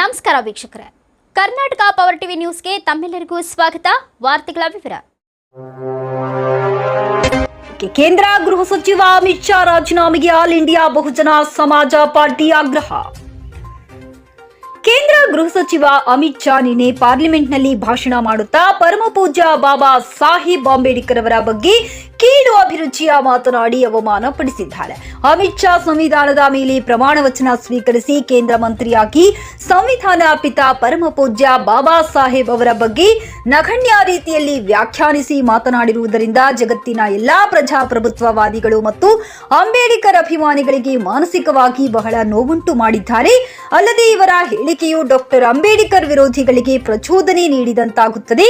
ನಮಸ್ಕಾರ ವೀಕ್ಷಕರೇ. Karnataka power TV ನ್ಯೂಸ್ಗೆ ತಮ್ಮೆಲ್ಲರಿಗೂ ಸ್ವಾಗತ. ವಾರ್ತೆಗಳ ವಿವರ. ಕೇಂದ್ರ ಗೃಹ ಸಚಿವ ಅಮಿತ್ ಶಾ ರಾಜೀನಾಮೆಗೆ ಆಲ್ ಇಂಡಿಯಾ ಬಹುಜನ ಸಮಾಜ ಪಾರ್ಟಿ ಆಗ್ರಹ. ಕೇಂದ್ರ ಗೃಹ ಸಚಿವ ಅಮಿತ್ ಶಾ ನಿನ್ನೆ ಪಾರ್ಲಿಮೆಂಟ್ನಲ್ಲಿ ಭಾಷಣ ಮಾಡುತ್ತಾ ಪರಮ ಪೂಜ್ಯ ಬಾಬಾ ಸಾಹಿಬ್ ಅಂಬೇಡ್ಕರ್ ಅವರ ಬಗ್ಗೆ ಕೀಳು ಅಭಿರುಚಿಯ ಮಾತನಾಡಿ ಅವಮಾನ ಪಡಿಸಿದ್ದಾರೆ ಅಮಿತ್ ಶಾ ಸಂವಿಧಾನದ ಮೇಲೆ ಪ್ರಮಾಣ ವಚನ ಸ್ವೀಕರಿಸಿ ಕೇಂದ್ರ ಮಂತ್ರಿಯಾಗಿ ಸಂವಿಧಾನ ಪಿತ ಪರಮ ಪೂಜ್ಯ ಬಾಬಾ ಸಾಹೇಬ್ ಅವರ ಬಗ್ಗೆ ನಗಣ್ಯ ರೀತಿಯಲ್ಲಿ ವ್ಯಾಖ್ಯಾನಿಸಿ ಮಾತನಾಡಿರುವುದರಿಂದ ಜಗತ್ತಿನ ಎಲ್ಲಾ ಪ್ರಜಾಪ್ರಭುತ್ವವಾದಿಗಳು ಮತ್ತು ಅಂಬೇಡ್ಕರ್ ಅಭಿಮಾನಿಗಳಿಗೆ ಮಾನಸಿಕವಾಗಿ ಬಹಳ ನೋವುಂಟು ಮಾಡಿದ್ದಾರೆ. ಅಲ್ಲದೆ ಇವರ ಹೇಳಿಕೆಯು ಡಾಕ್ಟರ್ ಅಂಬೇಡ್ಕರ್ ವಿರೋಧಿಗಳಿಗೆ ಪ್ರಚೋದನೆ ನೀಡಿದಂತಾಗುತ್ತದೆ.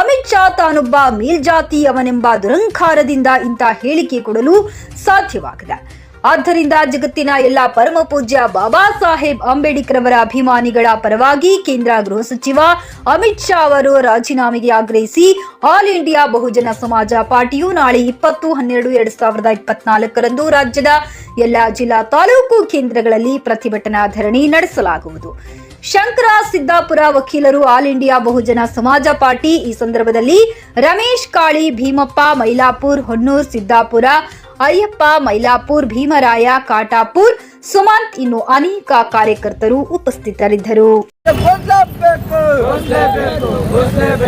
ಅಮಿತ್ ಶಾ ತಾನೊಬ್ಬ ಮೇಲ್ಜಾತಿ ಅವನೆಂಬ ದುರಂಕಾರದಿಂದ ಇಂಥ ಹೇಳಿಕೆ ಕೊಡಲು ಸಾಧ್ಯವಾಗಿದೆ. ಆದ್ದರಿಂದ ಜಗತ್ತಿನ ಎಲ್ಲ ಪರಮ ಪೂಜ್ಯ ಬಾಬಾ ಸಾಹೇಬ್ ಅಂಬೇಡ್ಕರ್ ಅವರ ಅಭಿಮಾನಿಗಳ ಪರವಾಗಿ ಕೇಂದ್ರ ಗೃಹ ಸಚಿವ ಅಮಿತ್ ಶಾ ಅವರು ರಾಜೀನಾಮೆಗೆ ಆಗ್ರಹಿಸಿ ಆಲ್ ಇಂಡಿಯಾ ಬಹುಜನ ಸಮಾಜ ಪಾರ್ಟಿಯು ನಾಳೆ ಇಪ್ಪತ್ತು, ಹನ್ನೆರಡು, ಎರಡ್ ಸಾವಿರದ ಇಪ್ಪತ್ನಾಲ್ಕರಂದು ರಾಜ್ಯದ ಎಲ್ಲಾ ಜಿಲ್ಲಾ ತಾಲೂಕು ಕೇಂದ್ರಗಳಲ್ಲಿ ಪ್ರತಿಭಟನಾ ಧರಣಿ ನಡೆಸಲಾಗುವುದು. ಶಂಕರ ಸಿದ್ದಾಪುರ ವಕೀಲರು ಆಲ್ ಇಂಡಿಯಾ ಬಹುಜನ ಸಮಾಜ ಪಾರ್ಟಿ. ಈ ಸಂದರ್ಭದಲ್ಲಿ ರಮೇಶ್ ಕಾಳಿ ಭೀಮಪ್ಪ ಮೈಲಾಪುರ್ ಹೊನ್ನೂರ್ ಸಿದ್ದಾಪುರ ಅಯ್ಯಪ್ಪ ಮೈಲಾಪುರ್ ಭೀಮರಾಯ ಕಾಟಾಪುರ್ ಸುಮಂತ್ ಇನ್ನು ಅನೇಕ ಕಾರ್ಯಕರ್ತರು ಉಪಸ್ಥಿತರಿದ್ದರು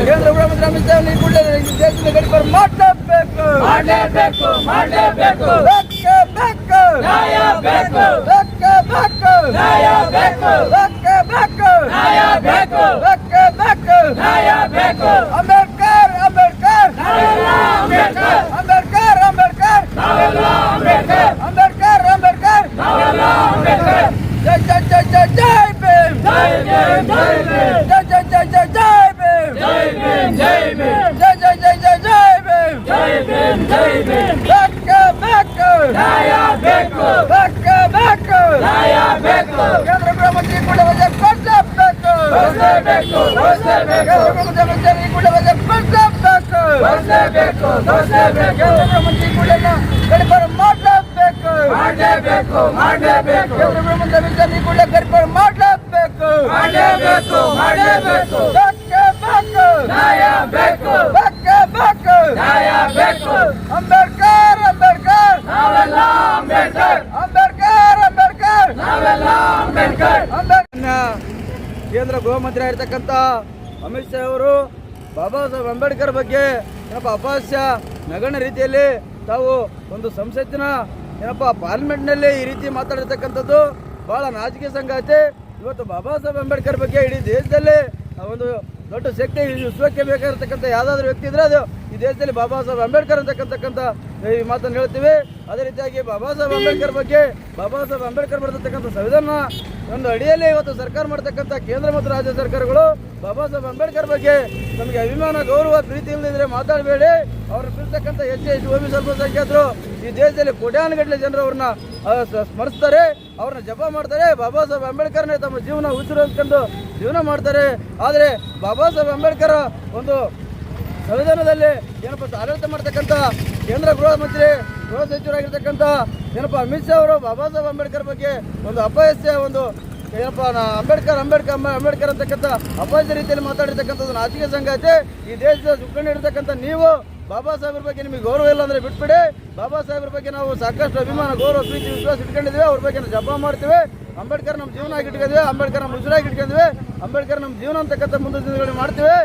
ಕೇಂದ್ರ ಗೃಹ ಮಂತ್ರಿ ಅಮಿತ್ ಶಾ ಈ ಕೂಡಲೇ ಈ ದೇಶದ ಗಡಿಪಾರು ಮಾಡಲೇಬೇಕು ಮಾಡಲೇಬೇಕು ಮಾಡಲೇಬೇಕು ಬೇಕೇ ಬೇಕು ನ್ಯಾಯ ಬೇಕು ಬೇಕೇ ಬೇಕು ನ್ಯಾಯ ಬೇಕು ಬೇಕೇ ಬೇಕು ನ್ಯಾಯ ಬೇಕು ಬೇಕೇ ಬೇಕು ನ್ಯಾಯ ಬೇಕು ಅಂಬೇಡ್ಕರ್ ಅಂಬೇಡ್ಕರ್ ನಾವೆಲ್ಲ ಅಂಬೇಡ್ಕರ್ ಅಂಬೇಡ್ಕರ್ ಅಂಬೇಡ್ಕರ್ ನಾವೆಲ್ಲ ಅಂಬೇಡ್ಕರ್ ಅಂಬೇಡ್ಕರ್ ಅಂಬೇಡ್ಕರ್ ನಾವೆಲ್ಲ ಅಂಬೇಡ್ಕರ್ ಜೈ ಜೈ ಜೈ ಜೈ ಜೈ ಭೀಮ್ ಜೈ ಭೀಮ್ ಜೈ ಭೀಮ್ ಜೈ ಜೈ ಜೈ ಜೈ ಜೈ ಭೀಮ್ ಜೈ ಭೀಮ್ ಜೈ ಭೀಮ್ ಜೈ ಜೈ ಜೈ ಜೈ ಜೈ ಭೀಮ್ ಜೈ ಭೀಮ್ ಜೈ ಭೀಮ್ ಬೇಕೇ ಬೇಕು ನ್ಯಾಯ ಬೇಕು ಬೇಕೇ ಬೇಕು ನ್ಯಾಯ ಬೇಕು ಕೇಂದ್ರ ಗೃಹ ಮಂತ್ರಿ ಕೂಡ ವಜೆ ಕೊಡಲೇಬೇಕು ಘೋಷಿಸಬೇಕು ಘೋಷಿಸಬೇಕು ಕೇಂದ್ರ ಗೃಹ ಮಂತ್ರಿ ಕೂಡ ವಜೆ ಕೊಡಲೇಬೇಕು ಘೋಷಿಸಬೇಕು ಘೋಷಿಸಬೇಕು ಕೇಂದ್ರ ಗೃಹ ಮಂತ್ರಿ ಕೂಡ ಗಡಿಪಾರು ಮಾಡಲೇಬೇಕು ಮಾಡಲೇಬೇಕು ಮಾಡಲೇಬೇಕು ಕೇಂದ್ರ ಗೃಹ ಮಂತ್ರಿ ಅಮಿತ್ ಶಾ ಕೂಡ ಗಡಿಪಾರು ಮಾಡಲೇಬೇಕು ಮಾಡಲೇಬೇಕು ಮಾಡಲೇಬೇಕು ಬೇಕೇ ಬೇಕು ನ್ಯಾಯ ಬೇಕು ಬೇಕೇ ಬೇಕು ನ್ಯಾಯ ಬೇಕು ಅಂಬೇಡ್ಕರ್ ಅಂಬೇಡ್ಕರ್ ನಾವೆಲ್ಲ ಅಂಬೇಡ್ಕರ್. ಅಂಬೇಡ್ಕರ್ ಅಂಬೇಡ್ಕರ್. ನಾವೆಲ್ಲ ಅಂಬೇಡ್ಕರ್. ಕೇಂದ್ರ ಗೃಹ ಮಂತ್ರಿ ಆಗಿರ್ತಕ್ಕಂಥ ಅಮಿತ್ ಶಾ ಅವರು ಬಾಬಾ ಸಾಹೇಬ್ ಅಂಬೇಡ್ಕರ್ ಬಗ್ಗೆ ಏನಪ್ಪ ಅಪಹಾಸ್ಯ ನಗಣ್ಯ ರೀತಿಯಲ್ಲಿ ತಾವು ಒಂದು ಸಂಸತ್ತಿನ ಏನಪ್ಪ ಪಾರ್ಲಿಮೆಂಟ್ನಲ್ಲಿ ಈ ರೀತಿ ಮಾತಾಡಿರ್ತಕ್ಕಂಥದ್ದು ಬಹಳ ನಾಚಿಕೆ ಸಂಗಾತಿ. ಇವತ್ತು ಬಾಬಾ ಸಾಹೇಬ್ ಅಂಬೇಡ್ಕರ್ ಬಗ್ಗೆ ಇಡೀ ದೇಶದಲ್ಲಿ ಒಂದು ದೊಡ್ಡ ಶಕ್ತಿ ವಿಶ್ವಕ್ಕೆ ಬೇಕಾಗಿರ್ತಕ್ಕಂಥ ಯಾವುದಾದ್ರೂ ವ್ಯಕ್ತಿ ಇದ್ರೆ ಅದು ಈ ದೇಶದಲ್ಲಿ ಬಾಬಾ ಸಾಹೇಬ್ ಅಂಬೇಡ್ಕರ್ ಅಂತಕ್ಕಂತಕ್ಕಂಥ ಈ ಮಾತನ್ನು ಹೇಳ್ತೀವಿ. ಅದೇ ರೀತಿಯಾಗಿ ಬಾಬಾ ಸಾಹೇಬ್ ಅಂಬೇಡ್ಕರ್ ಬಗ್ಗೆ, ಬಾಬಾ ಸಾಹೇಬ್ ಅಂಬೇಡ್ಕರ್ ಬರೆದಿರ್ತಕ್ಕಂಥ ಸಂವಿಧಾನ ಒಂದು ಅಡಿಯಲ್ಲಿ ಇವತ್ತು ಸರ್ಕಾರ ಮಾಡ್ತಕ್ಕಂಥ ಕೇಂದ್ರ ಮತ್ತು ರಾಜ್ಯ ಸರ್ಕಾರಗಳು, ಬಾಬಾ ಸಾಹೇಬ್ ಅಂಬೇಡ್ಕರ್ ಬಗ್ಗೆ ನಮಗೆ ಅಭಿಮಾನ, ಗೌರವ, ಪ್ರೀತಿ ಇಲ್ಲದಿದ್ರೆ ಮಾತಾಡಬೇಡಿ. ಅವ್ರನ್ನ ಬಿಡ್ತಕ್ಕಂಥ ಹೆಚ್ಚು ಹೆಚ್ಚು ಓಬಿ ಅಲ್ಪಸಂಖ್ಯಾತರು ಈ ದೇಶದಲ್ಲಿ ಕೋಟ್ಯಾನುಗಟ್ಟಲೆ ಜನರು ಅವ್ರನ್ನ ಸ್ಮರಿಸ್ತಾರೆ, ಅವ್ರನ್ನ ಜಪ ಮಾಡ್ತಾರೆ. ಬಾಬಾ ಸಾಹೇಬ್ ಅಂಬೇಡ್ಕರ್ನೇ ತಮ್ಮ ಜೀವನ ಉಸಿರು ಅಂದ್ಕೊಂಡು ಜೀವನ ಮಾಡ್ತಾರೆ. ಆದರೆ ಬಾಬಾ ಸಾಹೇಬ್ ಅಂಬೇಡ್ಕರ್ ಒಂದು ಸಂವಿಧಾನದಲ್ಲಿ ಏನಪ್ಪ ಆಡಳಿತ ಮಾಡ್ತಕ್ಕಂಥ ಕೇಂದ್ರ ಗೃಹ ಮಂತ್ರಿ, ಗೃಹ ಸಚಿವರಾಗಿರ್ತಕ್ಕಂಥ ಏನಪ್ಪ ಅಮಿತ್ ಶಾ ಅವರು, ಬಾಬಾ ಸಾಹೇಬ್ ಅಂಬೇಡ್ಕರ್ ಬಗ್ಗೆ ಒಂದು ಅಪಹಾಸ್ಯ ಒಂದು ಏನಪ್ಪ ಅಂಬೇಡ್ಕರ್ ಅಂಬೇಡ್ಕರ್, ಅಂಬ- ಅಂಬೇಡ್ಕರ್ ಅಂತಕ್ಕಂಥ ಅಪಹಾಸ್ಯ ರೀತಿಯಲ್ಲಿ ಮಾತಾಡಿರ್ತಕ್ಕಂಥದ್ದು ನಾಚಿಕೆ ಸಂಗಾತಿ ಈ ದೇಶದ ಸುಖಂಡಿರ್ತಕ್ಕಂಥ ನೀವು ಬಾಬಾ ಸಾಹೇಬ್ರ ಬಗ್ಗೆ ನಿಮಗೆ ಗೌರವ ಇಲ್ಲ ಅಂದ್ರೆ ಬಿಟ್ಬಿಡಿ. ಬಾಬಾ ಸಾಹೇಬ್ರ ಬಗ್ಗೆ ನಾವು ಸಾಕಷ್ಟು ಅಭಿಮಾನ, ಗೌರವ, ಪ್ರೀತಿ, ವಿಶ್ವಾಸ ಇಟ್ಕೊಂಡಿದ್ದೀವಿ. ಅವ್ರ ಬಗ್ಗೆ ನಾವು ಜಪ ಮಾಡ್ತೀವಿ. ಅಂಬೇಡ್ಕರ್ ನಮ್ಮ ಜೀವನ ಇಟ್ಕೊಂಡಿದ್ವಿ ಅಂಬೇಡ್ಕರ್ ನಮ್ಮ ಉಸಿರಾಗಿ ಇಟ್ಕೊಂಡಿದ್ವಿ ಅಂಬೇಡ್ಕರ್ ನಮ್ಮ ಜೀವನ ಅಂತಕ್ಕಂಥ ಮುಂದಿನ ದಿನಗಳಲ್ಲಿ ಮಾಡ್ತೀವಿ.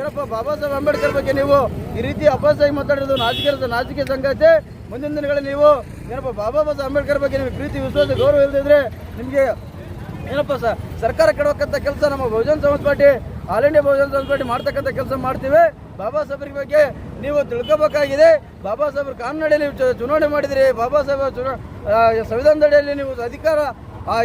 ಏನಪ್ಪ, ಬಾಬಾ ಸಾಹೇಬ್ ಅಂಬೇಡ್ಕರ್ ಬಗ್ಗೆ ನೀವು ಈ ರೀತಿ ಅಪಾಸಾಗಿ ಮಾತಾಡೋದು ನಾಚಿಕೆ ನಾಚಿಕೆ ಸಂಗತಿ. ಮುಂದಿನ ದಿನಗಳಲ್ಲಿ ನೀವು ಏನಪ್ಪ, ಬಾಬಾ ಸಾಹೇಬ್ ಅಂಬೇಡ್ಕರ್ ಬಗ್ಗೆ ನಿಮಗೆ ಪ್ರೀತಿ, ವಿಶ್ವಾಸ, ಗೌರವ ಇಲ್ಲದಿದ್ರೆ ನಿಮಗೆ ಏನಪ್ಪ ಸರ್ ಸರ್ಕಾರ ಕೆಡವಕ್ಕಂಥ ಕೆಲಸ ನಮ್ಮ ಬಹುಜನ ಸಮಾಜ ಪಾರ್ಟಿ, ಆಲ್ ಇಂಡಿಯಾ ಬಹುಜನ ಸಮಾಜ ಪಾರ್ಟಿ ಮಾಡ್ತಕ್ಕಂಥ ಕೆಲಸ ಮಾಡ್ತೀವಿ. ಬಾಬಾ ಸಾಹೇಬ್ರ ಬಗ್ಗೆ ನೀವು ತಿಳ್ಕೋಬೇಕಾಗಿದೆ. ಬಾಬಾ ಸಾಹೇಬ್ರ ಕಾನ್ನಡಿಯಲ್ಲಿ ಚುನಾವಣೆ ಮಾಡಿದಿರಿ ಬಾಬಾ ಸಾಹೇಬ್ ಚುನಾ ಸಂವಿಧಾನದಡಿಯಲ್ಲಿ ನೀವು ಅಧಿಕಾರ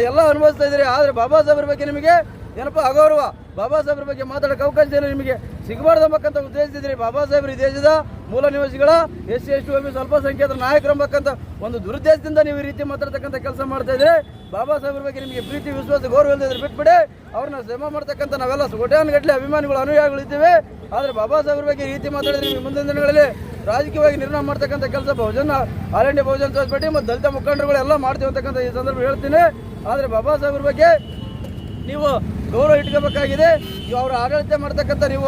ಎಲ್ಲ ಅನುಭವಿಸ್ತಾ ಇದ್ದೀರಿ. ಆದರೆ ಬಾಬಾ ಸಾಹೇಬ್ರ ಬಗ್ಗೆ ನಿಮಗೆ ಏನಪ್ಪ ಅಗೌರವ? ಬಾಬಾ ಸಾಹೇಬ್ರ ಬಗ್ಗೆ ಮಾತಾಡೋಕೆ ಅವಕಾಶ ಏನು ನಿಮಗೆ. ಸಿಗಬಾರ್ದು ಉದ್ದೇಶ ಉದ್ದೇಶಿಸಿದ್ರಿ ಬಾಬಾ ಸಾಹೇಬ್ರ ಈ ದೇಶದ ಮೂಲ ನಿವಾಸಿಗಳ, ಎಸ್ ಸಿ, ಎಸ್ ಟಿ ಸ್ವಲ್ಪಸಂಖ್ಯಾತರ ನಾಯಕರು ಅಂಬಕ್ಕಂಥ ಒಂದು ದುರುದ್ದೇಶದಿಂದ ನೀವು ಈ ರೀತಿ ಮಾತಾಡ್ತಕ್ಕಂಥ ಕೆಲಸ ಮಾಡ್ತಾ ಇದ್ರೆ ಬಾಬಾ ಸಾಹೇಬ್ರ ಬಗ್ಗೆ ನಿಮಗೆ ಪ್ರೀತಿ, ವಿಶ್ವಾಸ, ಗೌರವ ಇಲ್ಲದಿದ್ರೆ ಬಿಟ್ಬಿಡಿ. ಅವ್ರನ್ನ ಶ್ರಮ ಮಾಡ್ತಕ್ಕಂಥ ನಾವೆಲ್ಲ ಕೋಟ್ಯಾನುಗಟ್ಟಲೆ ಅಭಿಮಾನಿಗಳು ಅನುಯಾಯಿಗಳಿದ್ದೇವೆ. ಆದರೆ ಬಾಬಾ ಸಾಹೇಬ್ರ ಬಗ್ಗೆ ರೀತಿ ಮಾತಾಡಿದ್ರೆ ನಿಮಗೆ ಮುಂದಿನ ದಿನಗಳಲ್ಲಿ ರಾಜಕೀಯವಾಗಿ ನಿರ್ಣಯ ಮಾಡ್ತಕ್ಕಂಥ ಕೆಲಸ Bahujan all India Bahujan party ಮತ್ತು ದಲಿತ ಮುಖಂಡರುಗಳೆಲ್ಲ ಮಾಡ್ತೀವಿ ಅಂತಕ್ಕಂಥ ಈ ಸಂದರ್ಭ ಹೇಳ್ತೀನಿ. ಆದರೆ ಬಾಬಾ ಸಾಹೇಬ್ರ ಬಗ್ಗೆ ನೀವು ಗೌರವ ಇಟ್ಕೋಬೇಕಾಗಿದೆ. ನೀವು ಅವರ ಆಡಳಿತ ಮಾಡ್ತಕ್ಕಂಥ ನೀವು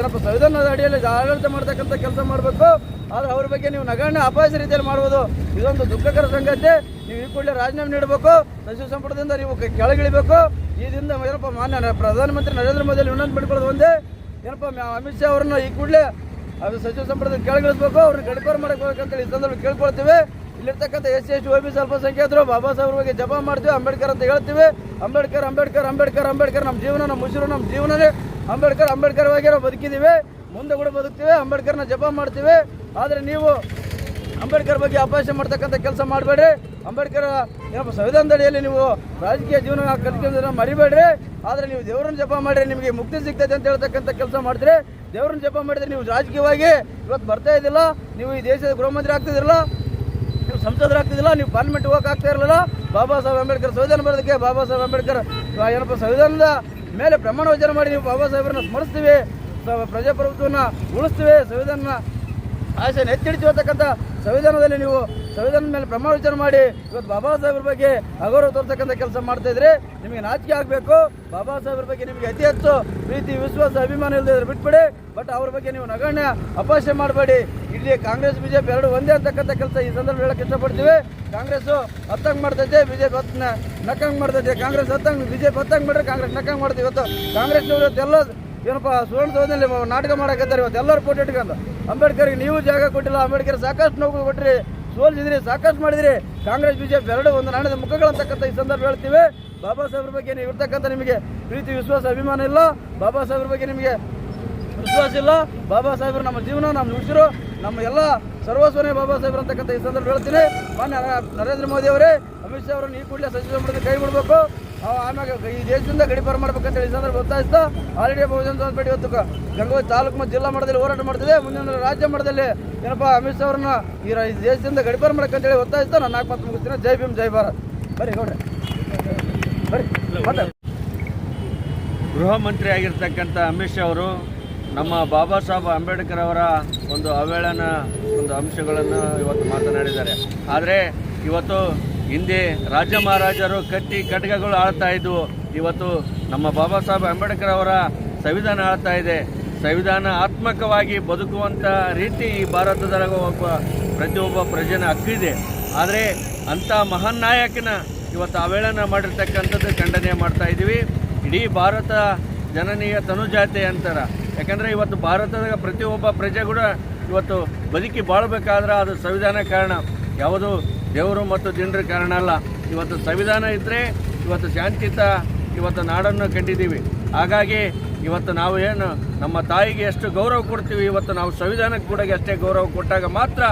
ಏನಪ್ಪ, ಸಂವಿಧಾನದ ಅಡಿಯಲ್ಲಿ ಆಡಳಿತ ಮಾಡ್ತಕ್ಕಂಥ ಕೆಲಸ ಮಾಡಬೇಕು. ಆದರೆ ಅವ್ರ ಬಗ್ಗೆ ನೀವು ನಗಣ್ಣ ಅಪಾಯಸ ರೀತಿಯಲ್ಲಿ ಮಾಡ್ಬೋದು. ಇದೊಂದು ದುಃಖಕರ ಸಂಗತಿ. ನೀವು ಈ ಕೂಡಲೇ ರಾಜೀನಾಮೆ ನೀಡಬೇಕು. ಸಚಿವ ಸಂಪುಟದಿಂದ ನೀವು ಕೆಳಗಿಳಿಬೇಕು. ಇದರಿಂದ ಏನಪ್ಪ, ಮಾನ್ಯ ಪ್ರಧಾನಮಂತ್ರಿ ನರೇಂದ್ರ ಮೋದಿ ವಿನಂತಿ ಮಾಡಿಕೊಳ್ಳೋದು ಒಂದೇ. ಏನಪ್ಪ ಅಮಿತ್ ಶಾ ಅವರನ್ನು ಈ ಕೂಡಲೇ ಅದು ಸಚಿವ ಸಂಪುಟದಲ್ಲಿ ಕೆಳಗಿಳಿಸ್ಬೇಕು. ಅವ್ರನ್ನ ಗಡಿಪಾರು ಮಾಡಬೇಕಂತೇಳಿ ಈ ಸಂದರ್ಭ ಕೇಳ್ಕೊಳ್ತೀವಿ. ಇಲ್ಲಿರ್ತಕ್ಕಂಥ S C, S O B ಅಲ್ಪಸಂಖ್ಯಾತರು ಬಾಬಾ ಸಾಹೇಬ್ರ ಬಗ್ಗೆ ಜಪ ಮಾಡ್ತೀವಿ, ಅಂಬೇಡ್ಕರ್ ಅಂತ ಹೇಳ್ತೀವಿ. ಅಂಬೇಡ್ಕರ್ ಅಂಬೇಡ್ಕರ್ ಅಂಬೇಡ್ಕರ್ ಅಂಬೇಡ್ಕರ್, ನಮ್ಮ ಜೀವನ, ನಮ್ಮ ಉಸಿರು, ನಮ್ಮ ಜೀವನನೇ. ಅಂಬೇಡ್ಕರ್ ಅಂಬೇಡ್ಕರ್ ನಾವು ಬದುಕಿದ್ದೀವಿ. ಮುಂದೆ ಕೂಡ ಬದುಕ್ತೀವಿ, ಅಂಬೇಡ್ಕರ್ನ ಜಪ ಮಾಡ್ತೀವಿ. ಆದರೆ ನೀವು ಅಂಬೇಡ್ಕರ್ ಬಗ್ಗೆ ಅಪಹಾಸ್ಯ ಮಾಡ್ತಕ್ಕಂಥ ಕೆಲಸ ಮಾಡಬೇಡ್ರಿ. ಅಂಬೇಡ್ಕರ್ ಏನಪ್ಪ, ಸಂವಿಧಾನದಡಿಯಲ್ಲಿ ನೀವು ರಾಜಕೀಯ ಜೀವನ ಕಲ್ತ್ಕೊಂಡ್ರೆ ಮರಿಬೇಡ್ರಿ. ಆದರೆ ನೀವು ದೇವರನ್ನು ಜಪ ಮಾಡಿರಿ, ನಿಮಗೆ ಮುಕ್ತಿ ಸಿಗ್ತೈತೆ ಅಂತ ಹೇಳ್ತಕ್ಕಂಥ ಕೆಲಸ ಮಾಡಿದ್ರೆ ದೇವರನ್ನು ಜಪ ಮಾಡಿದ್ರೆ ನೀವು ರಾಜಕೀಯವಾಗಿ ಇವತ್ತು ಬರ್ತಾ ಇದ್ದಿಲ್ಲ, ನೀವು ಈ ದೇಶದ ಗೃಹಮಂತ್ರಿ ನೀವು ಸಂಸದರಾಗ್ತಿದ್ದಿಲ್ಲ, ನೀವು ಪಾರ್ಲಿಮೆಂಟ್ ಹೋಗಕ್ಕೆ ಆಗ್ತಾ ಇರಲಿಲ್ಲ. ಬಾಬಾ ಸಾಹೇಬ್ ಅಂಬೇಡ್ಕರ್ ಸಂವಿಧಾನ ಬರೋದಕ್ಕೆ ಬಾಬಾ ಸಾಹೇಬ್ ಅಂಬೇಡ್ಕರ್ ಏನಪ್ಪ, ಸಂವಿಧಾನದ ಮೇಲೆ ಪ್ರಮಾಣ ವಚನ ಮಾಡಿ ನೀವು ಬಾಬಾ ಸಾಹೇಬ್ರನ್ನ ಸ್ಮರಿಸ್ತೀವಿ. ಪ್ರಜಾಪ್ರಭುತ್ವವನ್ನು ಉಳಿಸ್ತೀವಿ. ಸಂವಿಧಾನ ಆಸೆಯನ್ನು ಎತ್ತಿಡ್ತೀವಿ ಅಂತಕ್ಕಂಥ ಸಂವಿಧಾನದಲ್ಲಿ ನೀವು ಸಂವಿಧಾನದ ಮೇಲೆ ಪ್ರಮಾಣ ವಿಚಾರ ಮಾಡಿ, ಇವತ್ತು ಬಾಬಾ ಸಾಹೇಬ್ರ ಬಗ್ಗೆ ಅಗೌರವ ತೋರ್ತಕ್ಕಂಥ ಕೆಲಸ ಮಾಡ್ತಾ ಇದ್ರೆ. ನಿಮಗೆ ನಾಚಿಕೆ ಆಗಬೇಕು. ಬಾಬಾ ಸಾಹೇಬ್ರ ಬಗ್ಗೆ ನಿಮಗೆ ಅತಿ ಹೆಚ್ಚು ಪ್ರೀತಿ, ವಿಶ್ವಾಸ, ಅಭಿಮಾನ ಇಲ್ಲದೆ ಬಿಟ್ಬಿಡಿ. ಬಟ್ ಅವ್ರ ಬಗ್ಗೆ ನೀವು ನಗಣ್ಯ, ಅಪಹಾಸ್ಯ ಮಾಡಬೇಡಿ. ಇಲ್ಲಿ ಕಾಂಗ್ರೆಸ್, ಬಿಜೆಪಿ ಎರಡು ಒಂದೇ ಅಂತಕ್ಕಂಥ ಕೆಲಸ ಈ ಸಂದರ್ಭ ಹೇಳಕ್ಕೆ ಇಷ್ಟಪಡ್ತೀವಿ. ಕಾಂಗ್ರೆಸ್ ಹತ್ತಂಗ್ ಮಾಡ್ತೈತೆ, ಬಿಜೆಪಿ ಹತ್ತ ನಕ್ಕಂಗ್ ಮಾಡ್ತೈತೆ. ಕಾಂಗ್ರೆಸ್ ಹತ್ತಂಗ್, ಬಿಜೆಪಿ ಹತ್ತಂಗ್ ಮಾಡ್ರೆ ಕಾಂಗ್ರೆಸ್ ನಕ್ಕಂಗ್ ಮಾಡ್ತೀವಿ. ಇವತ್ತು ಕಾಂಗ್ರೆಸ್ನವರು ಇವತ್ತೆಲ್ಲ ಏನಪ್ಪ ಸುವರ್ಣಸೌಧದಲ್ಲಿ ನಾಟಕ ಮಾಡಕತ್ತಾರೆ ಇವತ್ತು. ಎಲ್ಲರೂ ಫೋಟೋ ಇಟ್ಕೊಂಡು. ಅಂಬೇಡ್ಕರ್ಗೆ ನೀವು ಜಾಗ ಕೊಟ್ಟಿಲ್ಲ, ಅಂಬೇಡ್ಕರ್ ಸಾಕಷ್ಟು ನೋವು ಕೊಟ್ಟರೆ, ಸೋಲ್ಸಿದ್ರಿ, ಸಾಕಷ್ಟು ಮಾಡಿದ್ರಿ. ಕಾಂಗ್ರೆಸ್, ಬಿಜೆಪಿ ಎರಡು ಒಂದು ನಾಣ್ಯದ ಮುಖಗಳಂತಕ್ಕಂಥ ಈ ಸಂದರ್ಭ ಹೇಳ್ತೀವಿ. ಬಾಬಾ ಸಾಹೇಬ್ರ ಬಗ್ಗೆ ನೀವು ಇರ್ತಕ್ಕಂಥ ನಿಮಗೆ ಪ್ರೀತಿ, ವಿಶ್ವಾಸ, ಅಭಿಮಾನ ಇಲ್ಲ. ಬಾಬಾ ಸಾಹೇಬ್ರ ಬಗ್ಗೆ ನಿಮಗೆ ವಿಶ್ವಾಸ ಇಲ್ಲ. ಬಾಬಾ ಸಾಹೇಬ್ರು ನಮ್ಮ ಜೀವನ, ನಮ್ಮ ಉಸಿರು ನಮ್ಮ ಎಲ್ಲ ಸರ್ವಸ್ವನೇ ಬಾಬಾ ಸಾಹೇಬ್ರು ಅಂತಕ್ಕಂಥ ಈ ಸಂದರ್ಭ ಹೇಳ್ತೀನಿ. ಮಾನ್ಯ ನರೇಂದ್ರ ಮೋದಿ ಅವರೇ, ಅಮಿತ್ ಶಾ ಅವರನ್ನು ಈ ಕೂಡಲೇ ಸಚಿವ ಕೈ ಬಿಡಬೇಕು. ಆಮ್ಯಾಗ ಈ ದೇಶದಿಂದ ಗಡಿಪಾರು ಮಾಡ್ಬೇಕಂತ ಈ ಸಂದರ್ಭ ಒತ್ತಾಯಿಸ್ತಾ, ಆಲ್ರೆಡಿ ಬಹುಜನ ಸಮಾಜ ಇವತ್ತು ತಾಲೂಕು ಮತ್ತು ಜಿಲ್ಲಾ ಮಟ್ಟದಲ್ಲಿ ಹೋರಾಟ ಮಾಡ್ತಿದೆ. ಮುಂದಿನ ರಾಜ್ಯ ಮಟ್ಟದಲ್ಲಿ ಏನಪ್ಪ ಅಮಿತ್ ಶಾ ಅವರನ್ನ ಈ ದೇಶದಿಂದ ಗಡಿಪಾರು ಮಾಡಕ್ಕಂತೇಳಿ ಒತ್ತಾಯಿಸ್ತಾ ನಾನು ನಾಲ್ಕು ಮಾತು ಮುಗಿಸ್ತೀನಿ. ಜೈ ಭೀಮ್, ಜೈ ಭಾರತ್. ಬರೀ ಗೌಡ್ರೆ. ಬರೀ ಗೃಹ ಮಂತ್ರಿ ಆಗಿರ್ತಕ್ಕಂಥ ಅಮಿತ್ ಶಾ ಅವರು ನಮ್ಮ ಬಾಬಾ ಸಾಹೇಬ್ ಅಂಬೇಡ್ಕರ್ ಅವರ ಒಂದು ಅವೇಳನ ಒಂದು ಅಂಶಗಳನ್ನು ಇವತ್ತು ಮಾತನಾಡಿದ್ದಾರೆ. ಆದರೆ ಇವತ್ತು ಹಿಂದೆ ರಾಜ ಮಹಾರಾಜರು ಕಟ್ಟಿ ಖಡ್ಗಗಳು ಆಳ್ತಾ ಇದ್ವು. ಇವತ್ತು ನಮ್ಮ ಬಾಬಾ ಸಾಹೇಬ್ ಅಂಬೇಡ್ಕರ್ ಅವರ ಸಂವಿಧಾನ ಆಳ್ತಾ ಇದೆ. ಸಂವಿಧಾನ ಆತ್ಮಕವಾಗಿ ಬದುಕುವಂಥ ರೀತಿ ಈ ಭಾರತದ ಒಬ್ಬ ಪ್ರತಿಯೊಬ್ಬ ಪ್ರಜೆನ ಹಕ್ಕಿದೆ ಆದರೆ ಅಂಥ ಮಹಾನ್ ನಾಯಕನ ಇವತ್ತು ಅವೇಳನ ಮಾಡಿರ್ತಕ್ಕಂಥದ್ದು ಖಂಡನೆ ಮಾಡ್ತಾ ಇದ್ದೀವಿ ಇಡೀ ಭಾರತ ಜನನೀಯ ತನುಜಾತೆ ಅಂತಾರ. ಯಾಕಂದರೆ ಇವತ್ತು ಭಾರತದ ಪ್ರತಿಯೊಬ್ಬ ಪ್ರಜೆ ಕೂಡ ಇವತ್ತು ಬದುಕಿ ಬಾಳ್ಬೇಕಾದ್ರೆ ಅದು ಸಂವಿಧಾನ ಕಾರಣ. ಯಾವುದು ದೇವರು ಮತ್ತು ಜನರ ಕಾರಣ ಅಲ್ಲ. ಇವತ್ತು ಸಂವಿಧಾನ ಇದ್ದರೆ ಇವತ್ತು ಶಾಂತಿಯುತ ಇವತ್ತು ನಾಡನ್ನು ಕಂಡಿದ್ದೀವಿ. ಹಾಗಾಗಿ ಇವತ್ತು ನಾವು ಏನು ನಮ್ಮ ತಾಯಿಗೆ ಎಷ್ಟು ಗೌರವ ಕೊಡ್ತೀವಿ, ಇವತ್ತು ನಾವು ಸಂವಿಧಾನಕ್ಕೆ ಕೂಡ ಅಷ್ಟೇ ಗೌರವ ಕೊಟ್ಟಾಗ ಮಾತ್ರ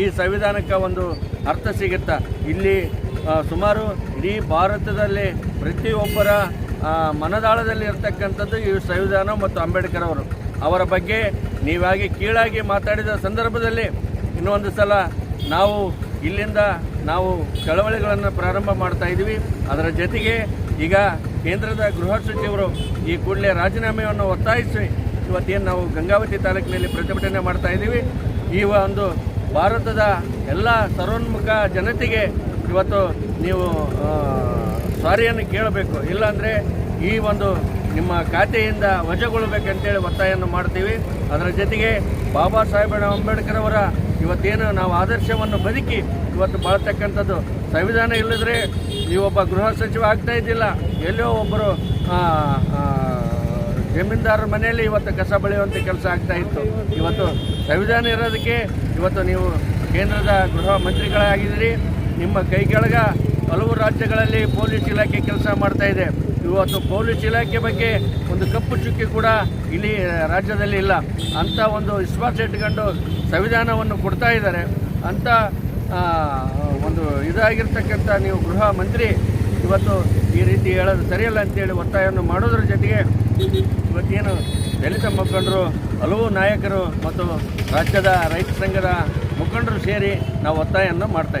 ಈ ಸಂವಿಧಾನಕ್ಕೆ ಒಂದು ಅರ್ಥ ಸಿಗುತ್ತಾ? ಇಲ್ಲಿ ಸುಮಾರು ಇಡೀ ಭಾರತದಲ್ಲಿ ಪ್ರತಿಯೊಬ್ಬರ ಮನದಾಳದಲ್ಲಿ ಇರ್ತಕ್ಕಂಥದ್ದು ಈ ಸಂವಿಧಾನ ಮತ್ತು ಅಂಬೇಡ್ಕರ್ ಅವರು. ಅವರ ಬಗ್ಗೆ ನೀವಾಗಿ ಕೀಳಾಗಿ ಮಾತಾಡಿದ ಸಂದರ್ಭದಲ್ಲಿ ಇನ್ನೊಂದು ಸಲ ನಾವು ಇಲ್ಲಿಂದ ನಾವು ಚಳವಳಿಗಳನ್ನು ಪ್ರಾರಂಭ ಮಾಡ್ತಾ ಇದ್ದೀವಿ. ಅದರ ಜೊತೆಗೆ ಈಗ ಕೇಂದ್ರದ ಗೃಹ ಸಚಿವರು ಈ ಕೂಡಲೇ ರಾಜೀನಾಮೆಯನ್ನು ಒತ್ತಾಯಿಸಿ ಇವತ್ತೇನು ನಾವು ಗಂಗಾವತಿ ತಾಲೂಕಿನಲ್ಲಿ ಪ್ರತಿಭಟನೆ ಮಾಡ್ತಾ ಇದ್ದೀವಿ. ಈ ಒಂದು ಭಾರತದ ಎಲ್ಲ ಸರ್ವೋನ್ಮುಖ ಜನತೆಗೆ ಇವತ್ತು ನೀವು ಸಾರಿಯನ್ನು ಕೇಳಬೇಕು. ಇಲ್ಲಾಂದರೆ ಈ ಒಂದು ನಿಮ್ಮ ಖಾತೆಯಿಂದ ವಜಾಗೊಳ್ಬೇಕಂತೇಳಿ ಒತ್ತಾಯವನ್ನು ಮಾಡ್ತೀವಿ. ಅದರ ಜೊತೆಗೆ ಬಾಬಾ ಸಾಹೇಬ್ ಅಂಬೇಡ್ಕರ್ ಅವರ ಇವತ್ತೇನು ನಾವು ಆದರ್ಶವನ್ನು ಬದುಕಿ ಇವತ್ತು ಬಾಳ್ತಕ್ಕಂಥದ್ದು ಸಂವಿಧಾನ ಇಲ್ಲದ್ರೆ ನೀವೊಬ್ಬ ಗೃಹ ಸಚಿವ ಆಗ್ತಾ ಇದ್ದಿಲ್ಲ. ಎಲ್ಲೋ ಒಬ್ಬರು ಜಮೀನ್ದಾರರ ಮನೆಯಲ್ಲಿ ಇವತ್ತು ಕಸ ಬೆಳೆಯುವಂಥ ಕೆಲಸ ಆಗ್ತಾ ಇತ್ತು. ಇವತ್ತು ಸಂವಿಧಾನ ಇರೋದಕ್ಕೆ ಇವತ್ತು ನೀವು ಕೇಂದ್ರದ ಗೃಹ ಮಂತ್ರಿಗಳಾಗಿದ್ದೀರಿ. ನಿಮ್ಮ ಕೈ ಕೆಳಗ ಹಲವು ರಾಜ್ಯಗಳಲ್ಲಿ ಪೊಲೀಸ್ ಇಲಾಖೆ ಕೆಲಸ ಮಾಡ್ತಾ ಇದೆ. ಇವತ್ತು ಪೊಲೀಸ್ ಇಲಾಖೆ ಬಗ್ಗೆ ಒಂದು ಕಪ್ಪು ಚುಕ್ಕಿ ಕೂಡ ಇಲ್ಲಿ ರಾಜ್ಯದಲ್ಲಿ ಇಲ್ಲ. ಅಂಥ ಒಂದು ವಿಶ್ವಾಸ ಇಟ್ಕೊಂಡು ಸಂವಿಧಾನವನ್ನು ಕೊಡ್ತಾ ಇದ್ದಾರೆ. ಅಂಥ ಒಂದು ಇದಾಗಿರ್ತಕ್ಕಂಥ ನೀವು ಗೃಹ ಮಂತ್ರಿ, ಇವತ್ತು ಈ ರೀತಿ ಹೇಳೋದು ಸರಿಯಲ್ಲ ಅಂತೇಳಿ ಒತ್ತಾಯವನ್ನು ಮಾಡೋದ್ರ ಜೊತೆಗೆ ಇವತ್ತೇನು ದಲಿತ ಮುಖಂಡರು, ಹಲವು ನಾಯಕರು ಮತ್ತು ರಾಜ್ಯದ ರೈತ ಸಂಘದ ಮುಖಂಡರು ಸೇರಿ ನಾವು ಒತ್ತಾಯವನ್ನು ಮಾಡ್ತಾ